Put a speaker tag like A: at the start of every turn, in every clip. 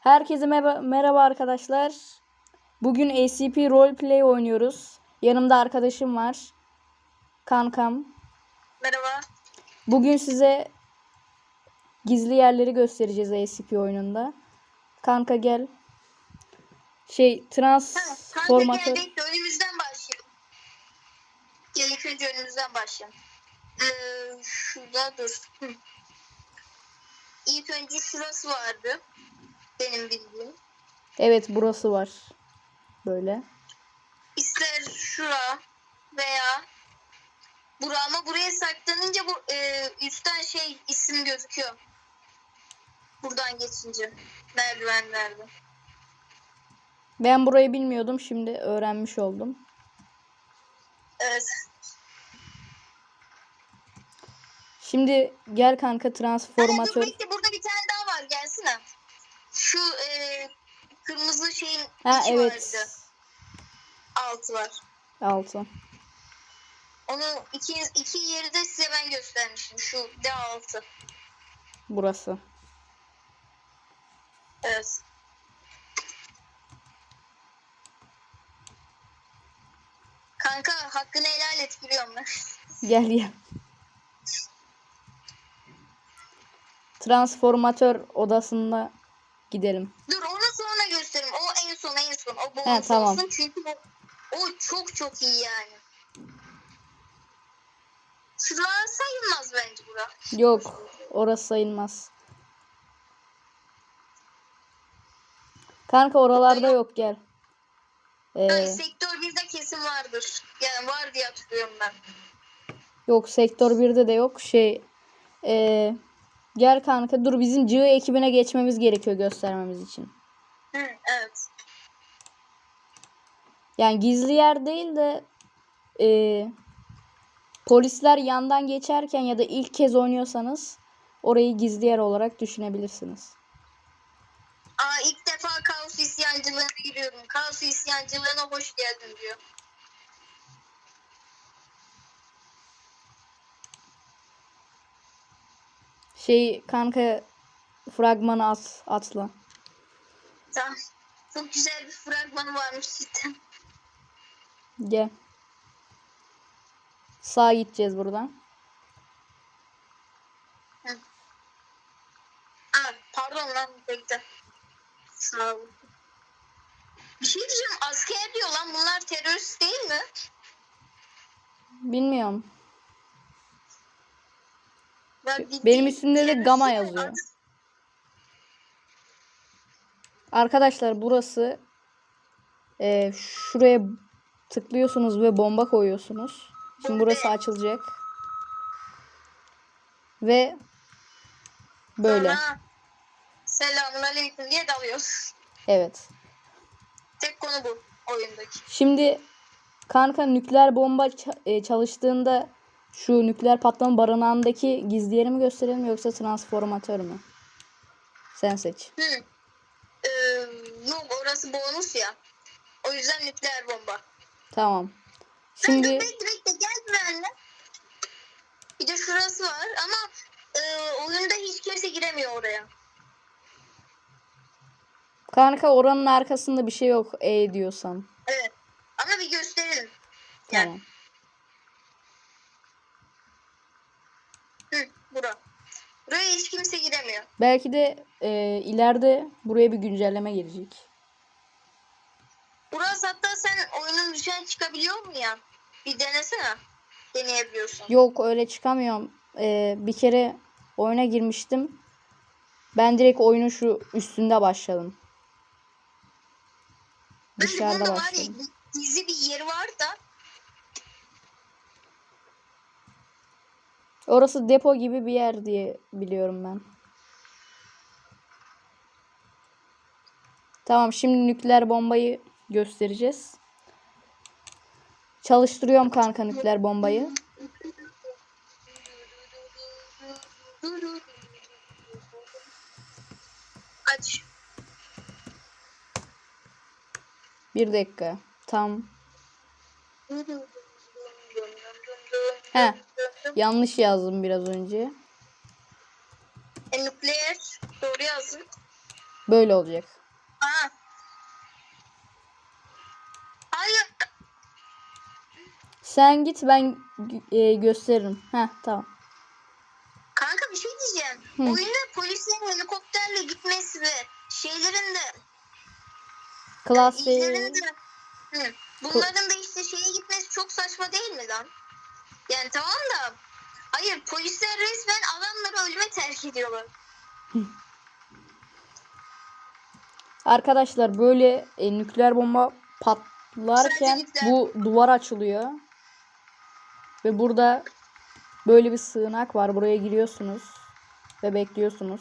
A: Herkese merhaba, merhaba arkadaşlar. Bugün ACP Roleplay oynuyoruz. Yanımda arkadaşım var. Kankam.
B: Merhaba.
A: Bugün size gizli yerleri göstereceğiz ACP oyununda. Kanka gel. Şey
B: kanka
A: transformatör.
B: geldik de önümüzden başlayalım. Gel ilk önce önümüzden başlayalım. Ee, şurada dur. İlk önce şurası vardı. Benim bildiğim.
A: Evet burası var. Böyle.
B: İster şura veya bura ama buraya saklanınca bu e, üstten şey isim gözüküyor. Buradan geçince merdivenlerde.
A: Ben burayı bilmiyordum. Şimdi öğrenmiş oldum.
B: Evet.
A: Şimdi gel kanka
B: Anne dur
A: transformatör.
B: bekle burada bir tane daha var gelsene. Şu e, kırmızı şeyin
A: Ha
B: içi
A: evet.
B: vardı. Altı var.
A: Altı.
B: Onun iki, iki yeri de size ben göstermiştim. Şu D6.
A: Burası.
B: Evet. Kanka hakkını helal et giriyorum ben.
A: Gel gel. Transformatör odasında gidelim.
B: Dur onu sonra gösteririm. O en son en son. O bonus
A: He, tamam.
B: olsun çünkü o, o çok çok iyi yani. Şuralar sayılmaz bence bura.
A: Yok, orası sayılmaz. Kanka oralarda yok gel.
B: Yani
A: Ee,
B: sektör 1'de kesin vardır. Yani var diye hatırlıyorum ben.
A: yok sektör 1'de de yok. Şey ee, gel kanka dur bizim cığ ekibine geçmemiz gerekiyor göstermemiz için.
B: Hı, evet.
A: Yani gizli yer değil de ee, polisler yandan geçerken ya da ilk kez oynuyorsanız orayı gizli yer olarak düşünebilirsiniz.
B: Aa ilk defa kaos isyancılığına giriyorum. Kaos isyancılığına hoş geldin diyor.
A: Şey kanka fragmanı at atla.
B: Tamam. Çok güzel bir fragmanı varmış cidden.
A: Gel. Sağa gideceğiz buradan.
B: Aa, pardon lan bekle. Sağ ol. Bir şey diyeceğim asker diyor lan bunlar terörist değil mi?
A: Bilmiyorum.
B: Ya bildiğin
A: Benim üstümde de Gama yazıyor. Arkadaşlar burası e, şuraya tıklıyorsunuz ve bomba koyuyorsunuz. Şimdi burası açılacak. Ve böyle.
B: Selamun aleyküm diye dalıyoruz.
A: Evet.
B: Tek konu bu oyundaki.
A: Şimdi kanka nükleer bomba e, çalıştığında şu nükleer patlama barınağındaki gizli yeri mi gösterelim yoksa transformatör mü? Sen seç.
B: Hı. Ee, yok orası bonus ya. O yüzden nükleer bomba.
A: Tamam.
B: Şimdi... Bekle bekle gel benimle. Bir de şurası var ama e, oyunda hiç kimse giremiyor oraya.
A: kanka oranın arkasında bir şey yok E diyorsan.
B: Evet. Ama bir gösterelim. Yani.
A: Tamam.
B: Hı, bura. Buraya hiç kimse giremiyor.
A: Belki de e, ileride buraya bir güncelleme gelecek.
B: Burası hatta sen oyunun dışına çıkabiliyor mu ya? Bir denesene. Deneyebiliyorsun.
A: Yok öyle çıkamıyorum. E, bir kere oyuna girmiştim. Ben direkt oyunun şu üstünde başladım.
B: Bence
A: Dışarıda
B: bunda var ya
A: başladım.
B: gizli bir yeri var da
A: Orası depo gibi bir yer diye biliyorum ben. Tamam şimdi nükleer bombayı göstereceğiz. Çalıştırıyorum kanka nükleer bombayı.
B: aç.
A: Bir dakika. Tam. He. Yanlış yazdım biraz önce.
B: E, nükleer doğru yazın.
A: Böyle olacak.
B: Aa. Hayır.
A: Sen git ben e, gösteririm. Heh tamam.
B: Kanka bir şey diyeceğim.
A: Hı.
B: Oyunda polisin helikopterle gitmesi ve şeylerin de
A: Klas
B: de Hı. Bunların da işte şeye gitmesi çok saçma değil mi lan? Yani tamam da hayır polisler resmen adamları ölüme terk ediyorlar.
A: Arkadaşlar böyle e, nükleer bomba patlarken bu duvar açılıyor. Ve burada böyle bir sığınak var. Buraya giriyorsunuz ve bekliyorsunuz.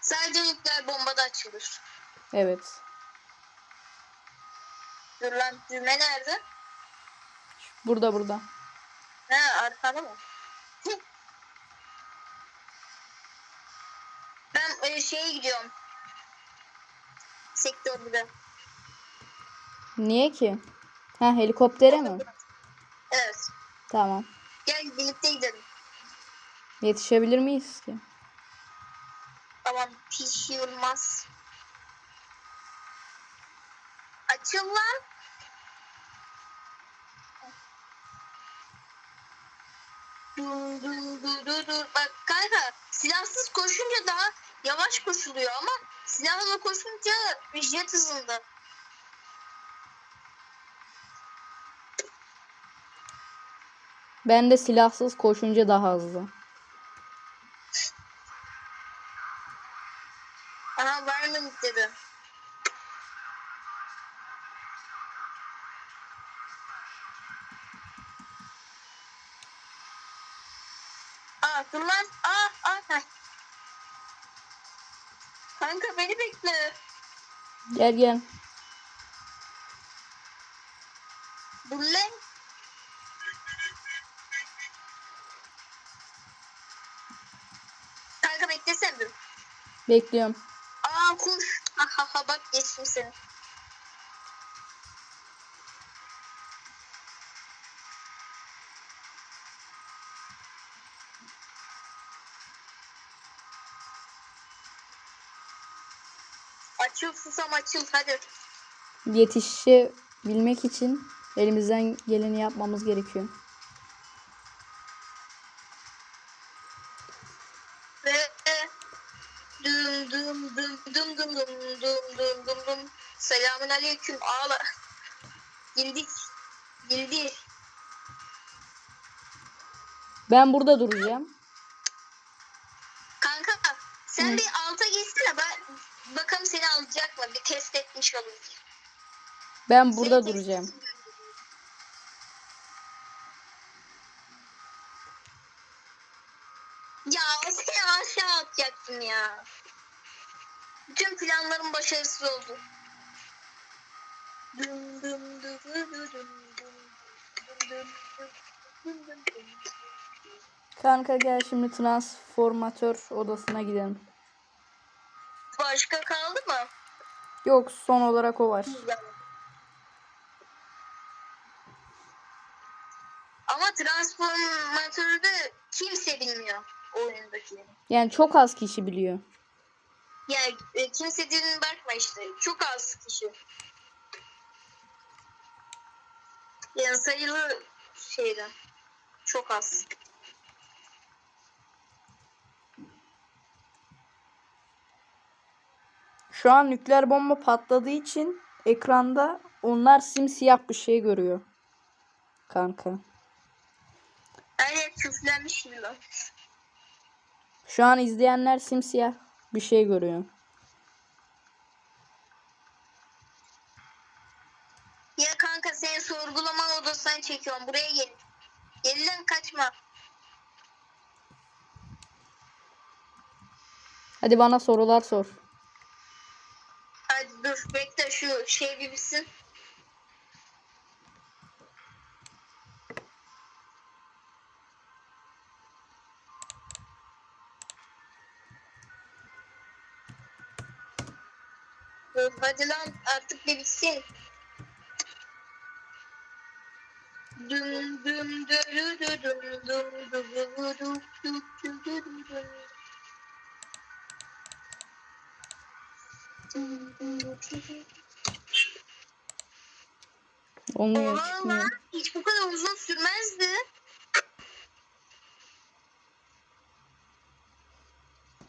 B: Sadece nükleer bombada açılır.
A: Evet.
B: Dur lan düğme nerede?
A: Burada burada.
B: Ha arkada mı? Ben e, şeye gidiyorum. Sektörde.
A: Niye ki? Ha helikoptere mi?
B: Evet.
A: Tamam.
B: Gel birlikte gidelim.
A: Yetişebilir miyiz ki?
B: Tamam pişirmez. Açıl lan. Dur dur dur dur. Bak kanka silahsız koşunca daha yavaş koşuluyor ama silahla koşunca jet hızında.
A: Ben de silahsız koşunca daha hızlı.
B: Aha vermem dedi. Dur lan. Aa aa. heh. Kanka beni bekle.
A: Gel gel.
B: Dur lan. Kanka beklesene bir.
A: Bekliyorum.
B: Aa kuş. Ha ha ha bak geçtim seni. Açıl susam açıl hadi.
A: Yetişebilmek için elimizden geleni yapmamız gerekiyor.
B: Ve düm düm düm düm düm düm düm düm düm düm. Selamun aleyküm ağla. Girdik. Girdi.
A: Ben burada duracağım.
B: Kanka sen
A: Hı.
B: bir bakalım seni alacak mı? Bir test etmiş oluruz.
A: Ben burada
B: seni
A: duracağım.
B: Ya seni aşağı atacaktım ya. Bütün planlarım başarısız oldu. Dum
A: Kanka gel şimdi transformatör odasına gidelim.
B: Başka kaldı mı?
A: Yok son olarak o var.
B: Ama transformatörü de kimse bilmiyor oyundaki.
A: Yani çok az kişi biliyor.
B: Yani e, kimse dediğine bakma işte. Çok az kişi. Yani sayılı şeyden. Çok az.
A: Şu an nükleer bomba patladığı için ekranda onlar simsiyah bir şey görüyor. Kanka.
B: Yer küflenmiş.
A: Şu an izleyenler simsiyah bir şey görüyor.
B: Ya kanka seni sorgulama odasından çekiyorum. Buraya gel. Lan kaçma.
A: Hadi bana sorular sor.
B: Hadi dur bekle şu şey. Dur hadi lan artık bir bitsin. Düm düm dürü dü düm düm
A: Olmuyor.
B: Oha
A: çıkmıyor.
B: lan hiç bu kadar uzun sürmezdi.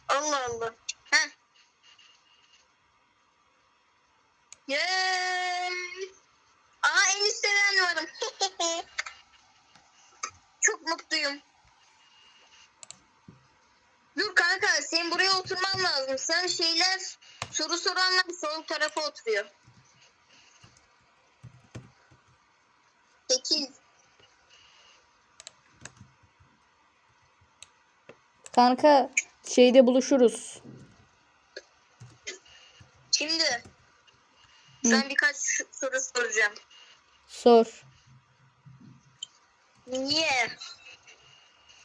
B: Allah Allah. Heh. Yay. Aa en üstte ben varım. Çok mutluyum. Dur kanka senin buraya oturman lazım. Sen şeyler soru soranlar sol tarafa oturuyor. Sekiz.
A: Kanka şeyde buluşuruz.
B: Şimdi ben birkaç soru soracağım.
A: Sor.
B: Niye?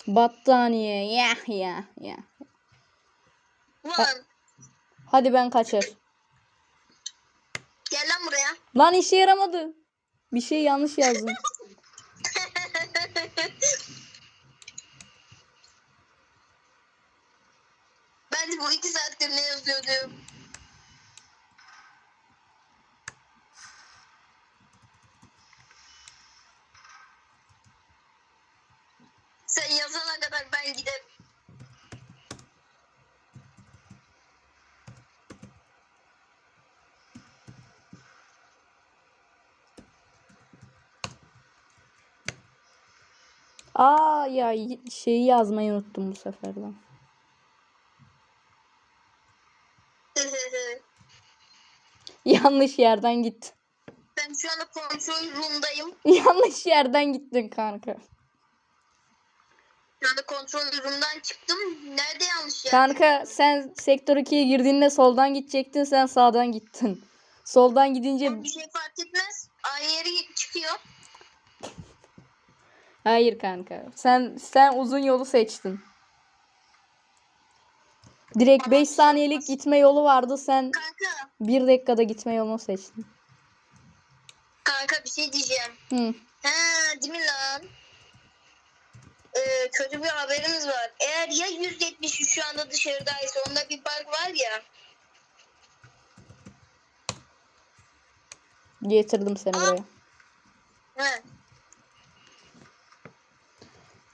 A: Battaniye. Ya ya ya.
B: Ulan
A: Hadi ben kaçar.
B: gel lan buraya.
A: Lan işe yaramadı. Bir şey yanlış yazdım.
B: ben de bu iki saattir ne yazıyordum. Sen yazana kadar ben giderim.
A: Aa ya şeyi yazmayı unuttum bu seferden. Yanlış yerden gittin.
B: ben şu anda kontrol room'dayım.
A: Yanlış yerden gittin kanka.
B: Şu anda kontrol room'dan çıktım. Nerede yanlış yer?
A: Kanka sen sektör 2'ye girdiğinde soldan gidecektin sen sağdan gittin. Soldan gidince
B: Bir şey fark etmez. Aynı yere çıkıyor.
A: Hayır kanka. Sen sen uzun yolu seçtin. Direkt 5 saniyelik gitme yolu vardı sen
B: Kanka,
A: 1 dakikada gitme yolunu seçtin.
B: kanka bir şey diyeceğim.
A: Hı.
B: Ha, değil mi lan? Ee, kötü bir haberimiz var. Eğer ya 170 şu anda dışarıdaysa onda bir bug var ya.
A: Getirdim seni buraya.
B: He.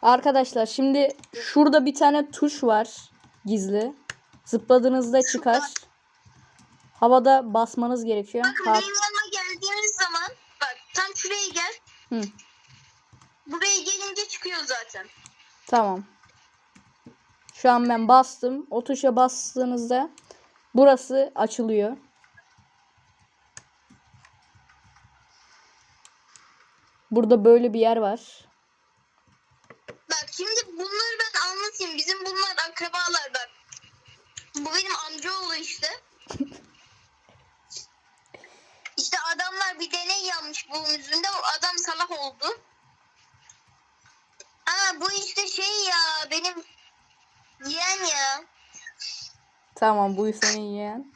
A: Arkadaşlar şimdi şurada bir tane tuş var gizli. Zıpladığınızda çıkar. Havada basmanız gerekiyor.
B: Bakın
A: Ha-
B: benim yanıma geldiğiniz zaman bak tam şuraya gel.
A: Hı,
B: Buraya gelince çıkıyor zaten.
A: tamam. Şu an ben bastım. O tuşa bastığınızda burası açılıyor. Burada böyle bir yer var.
B: Bak şimdi bunları ben anlatayım. Bizim bunlar akrabalar bak. Bu benim amcaoğlu işte. İşte adamlar bir deney yapmış bunun yüzünde. O adam salak oldu. Aa bu işte şey ya benim yeğen ya.
A: Tamam bu senin yeğen.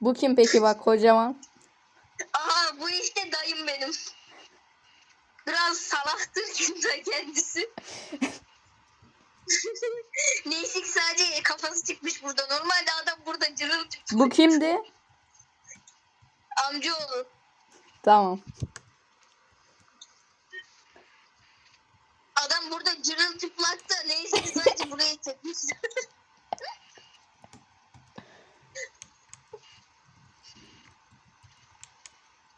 A: Bu kim peki bak kocaman.
B: Aha bu işte dayım benim. Biraz salaktır kendisi. Neyse ki sadece kafası çıkmış burada. Normalde adam burada cırıl cırıl
A: Bu kimdi?
B: amcaoğlu.
A: Tamam.
B: Adam burada cırıl çıplakta. Neyse ki sadece burayı çekmiş.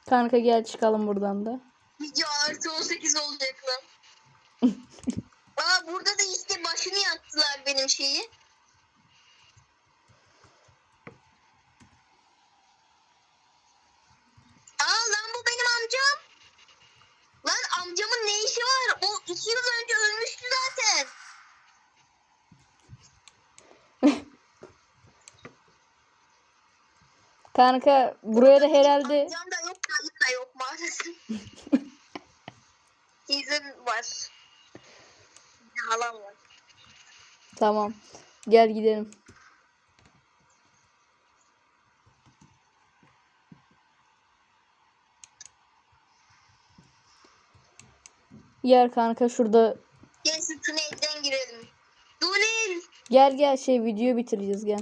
A: Kanka gel çıkalım buradan da.
B: Video artı 18 olacak lan. Aa burada da işte başını yaktılar benim şeyi. Aa lan bu benim amcam. Lan amcamın ne işi var? O iki yıl önce ölmüştü zaten.
A: Kanka buraya da herhalde
B: Amcam da yok, da yok maalesef. Teyzem var. Halam var.
A: tamam. Gel gidelim. Gel kanka şurada.
B: Gel şu tünelden girelim. Tünel.
A: Gel gel şey video bitireceğiz gel.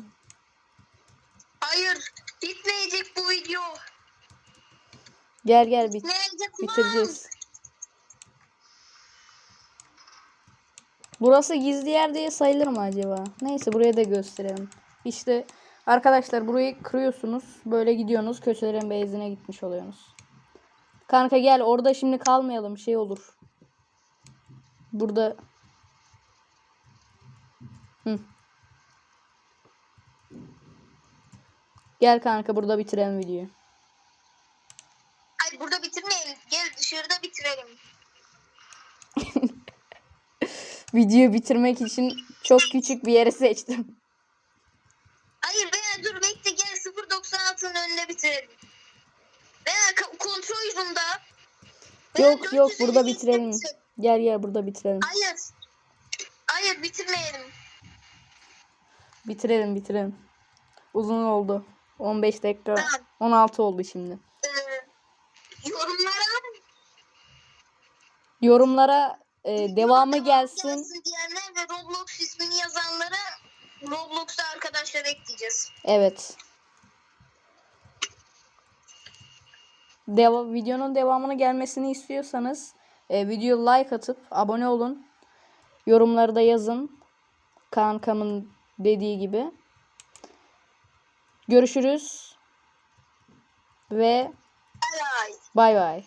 B: Hayır. Bitmeyecek bu video.
A: Gel gel bit bitireceğiz. Burası gizli yer diye sayılır mı acaba? Neyse buraya da gösterelim. İşte arkadaşlar burayı kırıyorsunuz. Böyle gidiyorsunuz. Köşelerin beyzine gitmiş oluyorsunuz. Kanka gel orada şimdi kalmayalım. Şey olur. Burada Hı. Gel kanka burada bitirelim videoyu.
B: Ay burada bitirmeyelim. Gel dışarıda bitirelim.
A: Videoyu bitirmek için çok küçük bir yeri seçtim.
B: Hayır veya dur bekle gel 0.96'nın önünde bitirelim. Veya kontrol yüzünde.
A: Yok yok burada bitirelim. Gel gel burada bitirelim.
B: Hayır. Hayır bitirmeyelim.
A: Bitirelim bitirelim. Uzun oldu. 15 dakika.
B: Tamam.
A: 16 oldu şimdi.
B: Ee, yorumlara
A: Yorumlara e, devamı
B: devam
A: gelsin.
B: diyenler ve Roblox ismini yazanlara Roblox'ta arkadaşlar ekleyeceğiz.
A: Evet. Deva videonun devamını gelmesini istiyorsanız e, video like atıp abone olun. Yorumları da yazın. Kankamın dediği gibi. Görüşürüz. Ve
B: Bay bay.